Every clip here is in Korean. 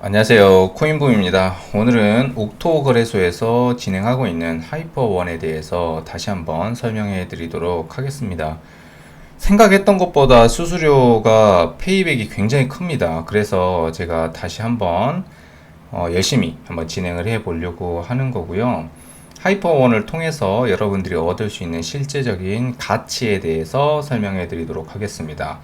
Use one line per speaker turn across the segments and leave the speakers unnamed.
안녕하세요. 코인붐입니다. 오늘은 옥토 거래소에서 진행하고 있는 하이퍼원에 대해서 다시 한번 설명해 드리도록 하겠습니다. 생각했던 것보다 수수료가 페이백이 굉장히 큽니다. 그래서 제가 다시 한번 어, 열심히 한번 진행을 해 보려고 하는 거고요. 하이퍼원을 통해서 여러분들이 얻을 수 있는 실제적인 가치에 대해서 설명해 드리도록 하겠습니다.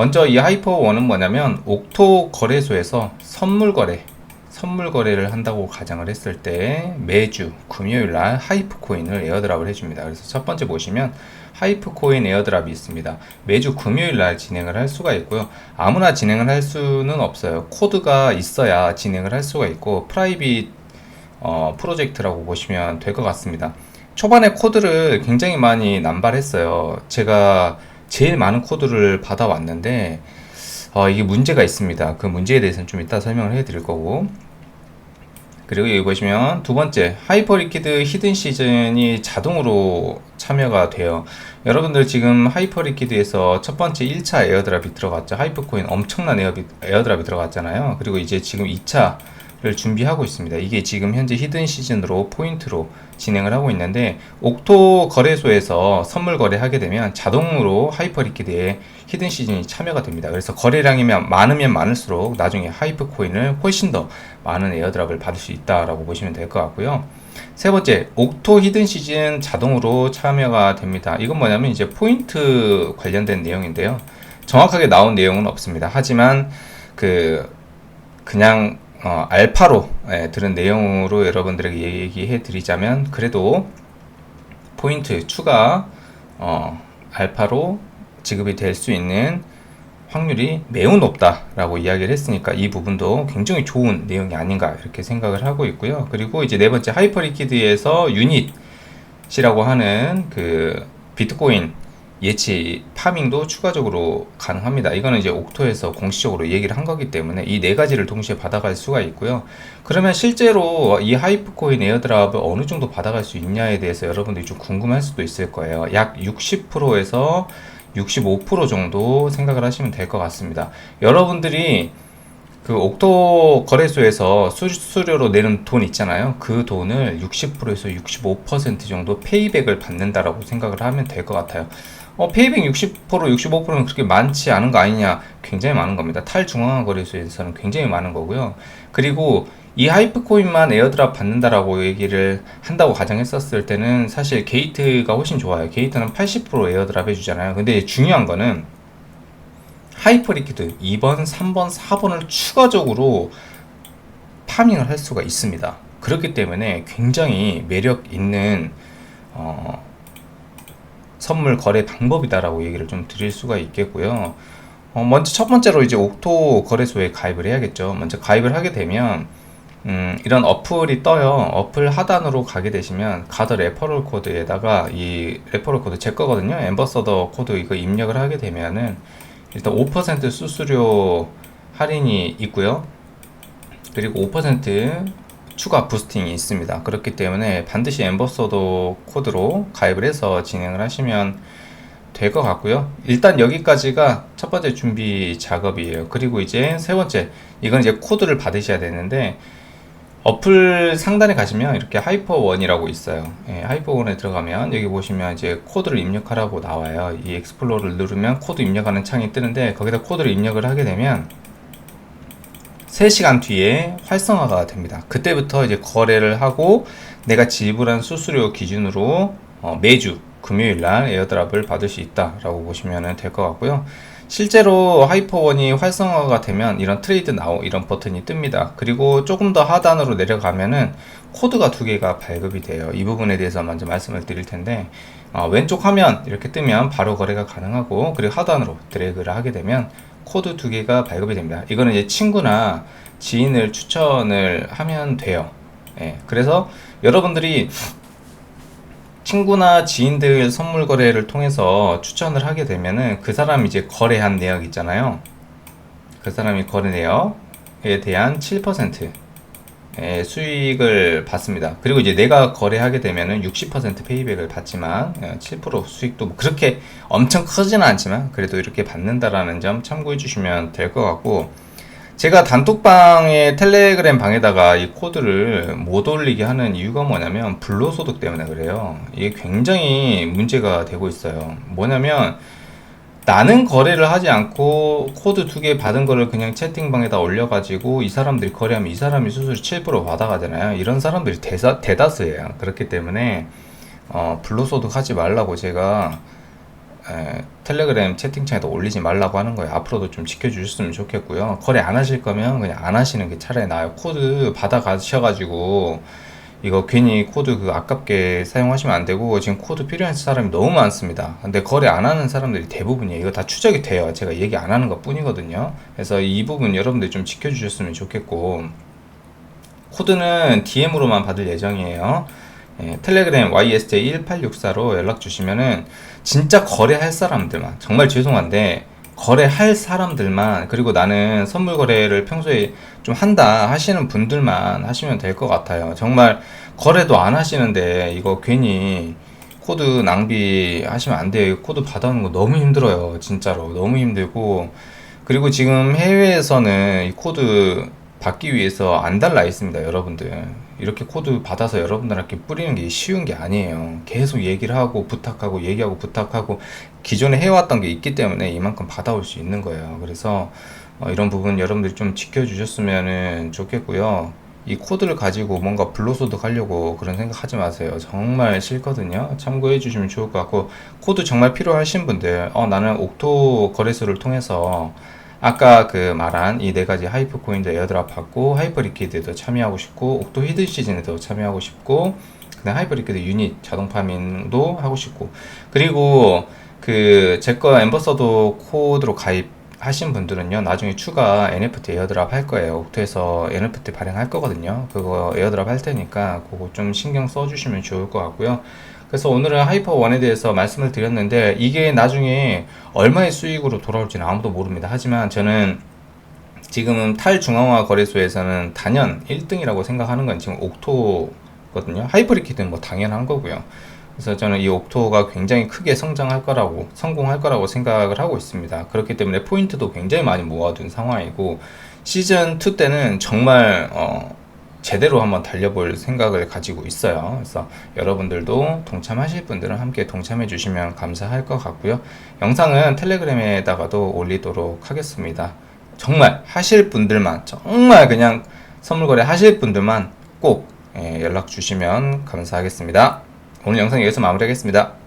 먼저 이 하이퍼원은 뭐냐면 옥토 거래소에서 선물 거래, 선물 거래를 한다고 가정을 했을 때 매주 금요일 날 하이프 코인을 에어드랍을 해줍니다. 그래서 첫 번째 보시면 하이프 코인 에어드랍이 있습니다. 매주 금요일 날 진행을 할 수가 있고요. 아무나 진행을 할 수는 없어요. 코드가 있어야 진행을 할 수가 있고 프라이빗 어, 프로젝트라고 보시면 될 것 같습니다. 초반에 코드를 굉장히 많이 남발했어요. 제가 제일 많은 코드를 받아왔는데 어, 이게 문제가 있습니다. 그 문제에 대해서는 좀 이따 설명을 해드릴 거고 그리고 여기 보시면 두 번째 하이퍼 리퀴드 히든 시즌이 자동으로 참여가 돼요. 여러분들 지금 하이퍼 리퀴드에서 첫 번째 1차 에어드랍이 들어갔죠. 하이퍼코인 엄청난 에어 에어드랍이 들어갔잖아요. 그리고 이제 지금 2차 를 준비하고 있습니다. 이게 지금 현재 히든 시즌으로 포인트로 진행을 하고 있는데 옥토 거래소에서 선물 거래하게 되면 자동으로 하이퍼 리퀴드에 히든 시즌이 참여가 됩니다. 그래서 거래량이 많으면 많을수록 나중에 하이퍼 코인을 훨씬 더 많은 에어드랍을 받을 수 있다라고 보시면 될 것 같고요. 세 번째, 옥토 히든 시즌 자동으로 참여가 됩니다. 이건 뭐냐면 이제 포인트 관련된 내용인데요. 정확하게 나온 내용은 없습니다. 하지만 그 그냥 어, 알파로 예, 들은 내용으로 여러분들에게 얘기해 드리자면 그래도 포인트 추가 어, 알파로 지급이 될 수 있는 확률이 매우 높다라고 이야기를 했으니까 이 부분도 굉장히 좋은 내용이 아닌가 이렇게 생각을 하고 있고요. 그리고 이제 네 번째 하이퍼리퀴드에서 유닛이라고 하는 그 비트코인 예치 파밍도 추가적으로 가능합니다. 이거는 이제 옥토에서 공식적으로 얘기를 한 거기 때문에 이 네 가지를 동시에 받아갈 수가 있고요. 그러면 실제로 이 하이프코인 에어드랍을 어느 정도 받아갈 수 있냐에 대해서 여러분들이 좀 궁금할 수도 있을 거예요. 약 60%에서 65% 정도 생각을 하시면 될 것 같습니다. 여러분들이 그 옥토 거래소에서 수수료로 내는 돈 있잖아요. 그 돈을 60%에서 65% 정도 페이백을 받는다라고 생각을 하면 될 것 같아요. 어, 페이백 60% 65%는 그렇게 많지 않은 거 아니냐? 굉장히 많은 겁니다. 탈중앙화 거래소에서는 굉장히 많은 거고요. 그리고 이 하이프 코인만 에어드랍 받는다라고 얘기를 한다고 가정했었을 때는 사실 게이트가 훨씬 좋아요. 게이트는 80% 에어드랍 해주잖아요. 근데 중요한 거는 하이퍼 리퀴드 2번, 3번, 4번을 추가적으로 파밍을 할 수가 있습니다. 그렇기 때문에 굉장히 매력 있는 어, 선물 거래 방법이다라고 얘기를 좀 드릴 수가 있겠고요. 어, 먼저 첫 번째로 이제 옥토 거래소에 가입을 해야겠죠. 먼저 가입을 하게 되면 음, 이런 어플이 떠요. 어플 하단으로 가게 되시면 가더 레퍼럴 코드에다가 이 레퍼럴 코드 제 거거든요. 엠버서더 코드 이거 입력을 하게 되면은 일단 5% 수수료 할인이 있고요. 그리고 5% 추가 부스팅이 있습니다. 그렇기 때문에 반드시 엠버서더 코드로 가입을 해서 진행을 하시면 될 것 같고요. 일단 여기까지가 첫 번째 준비 작업이에요. 그리고 이제 세 번째, 이건 이제 코드를 받으셔야 되는데, 어플 상단에 가시면 이렇게 하이퍼원이라고 있어요. 예, 하이퍼원에 들어가면 여기 보시면 이제 코드를 입력하라고 나와요. 이 엑스플로러를 누르면 코드 입력하는 창이 뜨는데 거기다 코드를 입력을 하게 되면 3시간 뒤에 활성화가 됩니다. 그때부터 이제 거래를 하고 내가 지불한 수수료 기준으로 어, 매주 금요일 날 에어드랍을 받을 수 있다라고 보시면 될 것 같고요. 실제로 하이퍼원이 활성화가 되면 이런 트레이드 나우 이런 버튼이 뜹니다. 그리고 조금 더 하단으로 내려가면은 코드가 두 개가 발급이 돼요. 이 부분에 대해서 먼저 말씀을 드릴 텐데 어, 왼쪽 화면 이렇게 뜨면 바로 거래가 가능하고 그리고 하단으로 드래그를 하게 되면 코드 두 개가 발급이 됩니다. 이거는 이제 친구나 지인을 추천을 하면 돼요. 예, 그래서 여러분들이 친구나 지인들 선물 거래를 통해서 추천을 하게 되면은 그 사람이 이제 거래한 내역 있잖아요. 그 사람이 거래 내역에 대한 7%의 수익을 받습니다. 그리고 이제 내가 거래하게 되면은 60% 페이백을 받지만 7% 어, 수익도 뭐 그렇게 엄청 크지는 않지만 그래도 이렇게 받는다라는 점 참고해 주시면 될 것 같고 제가 단톡방에 텔레그램 방에다가 이 코드를 못 올리게 하는 이유가 뭐냐면 불로소득 때문에 그래요. 이게 굉장히 문제가 되고 있어요. 뭐냐면 나는 거래를 하지 않고 코드 두 개 받은 거를 그냥 채팅방에다 올려가지고 이 사람들이 거래하면 이 사람이 수수료 7% 받아가잖아요. 이런 사람들이 대사, 대다수예요. 그렇기 때문에 어, 불로소득 하지 말라고 제가 에, 텔레그램 채팅창에다 올리지 말라고 하는 거예요. 앞으로도 좀 지켜주셨으면 좋겠고요. 거래 안 하실 거면 그냥 안 하시는 게 차라리 나아요. 코드 받아 가셔가지고 이거 괜히 코드 그 아깝게 사용하시면 안 되고 지금 코드 필요한 사람이 너무 많습니다. 근데 거래 안 하는 사람들이 대부분이에요. 이거 다 추적이 돼요. 제가 얘기 안 하는 것 뿐이거든요. 그래서 이 부분 여러분들 좀 지켜주셨으면 좋겠고 코드는 DM으로만 받을 예정이에요. 예, 텔레그램 YSJ1864로 연락 주시면은 진짜 거래할 사람들만 정말 죄송한데 거래할 사람들만 그리고 나는 선물 거래를 평소에 좀 한다 하시는 분들만 하시면 될 것 같아요. 정말 거래도 안 하시는데 이거 괜히 코드 낭비 하시면 안 돼요. 코드 받아오는 거 너무 힘들어요. 진짜로 너무 힘들고 그리고 지금 해외에서는 이 코드 받기 위해서 안 달라 있습니다, 여러분들. 이렇게 코드 받아서 여러분들한테 뿌리는 게 쉬운 게 아니에요. 계속 얘기를 하고 부탁하고 얘기하고 부탁하고 기존에 해왔던 게 있기 때문에 이만큼 받아올 수 있는 거예요. 그래서 어, 이런 부분 여러분들이 좀 지켜주셨으면 좋겠고요. 이 코드를 가지고 뭔가 불로소득 하려고 그런 생각 하지 마세요. 정말 싫거든요. 참고해 주시면 좋을 것 같고, 코드 정말 필요하신 분들, 어, 나는 옥토 거래소를 통해서 아까 그 말한 이 네 가지 하이퍼 코인도 에어드랍 받고, 하이퍼 리퀴드도 참여하고 싶고, 옥토 히든 시즌에도 참여하고 싶고, 그다음 하이퍼 리퀴드 유닛 자동 파밍도 하고 싶고, 그리고 그 제 거 엠버서더 코드로 가입 하신 분들은요 나중에 추가 NFT 에어드랍 할 거예요. 옥토에서 NFT 발행할 거거든요. 그거 에어드랍 할 테니까 그거 좀 신경 써주시면 좋을 것 같고요 그래서 오늘은 하이퍼 원에 대해서 말씀을 드렸는데 이게 나중에 얼마의 수익으로 돌아올지는 아무도 모릅니다. 하지만 저는 지금은 탈중앙화 거래소에서는 단연 1등이라고 생각하는 건 지금 옥토거든요. 하이퍼리퀴드는 뭐 당연한 거고요. 그래서 저는 이 옥토가 굉장히 크게 성장할 거라고 성공할 거라고 생각을 하고 있습니다. 그렇기 때문에 포인트도 굉장히 많이 모아둔 상황이고 시즌 2 때는 정말 어, 제대로 한번 달려볼 생각을 가지고 있어요. 그래서 여러분들도 동참하실 분들은 함께 동참해 주시면 감사할 것 같고요. 영상은 텔레그램에다가도 올리도록 하겠습니다. 정말 하실 분들만 정말 그냥 선물 거래 하실 분들만 꼭 예, 연락 주시면 감사하겠습니다. 오늘 영상 여기서 마무리하겠습니다.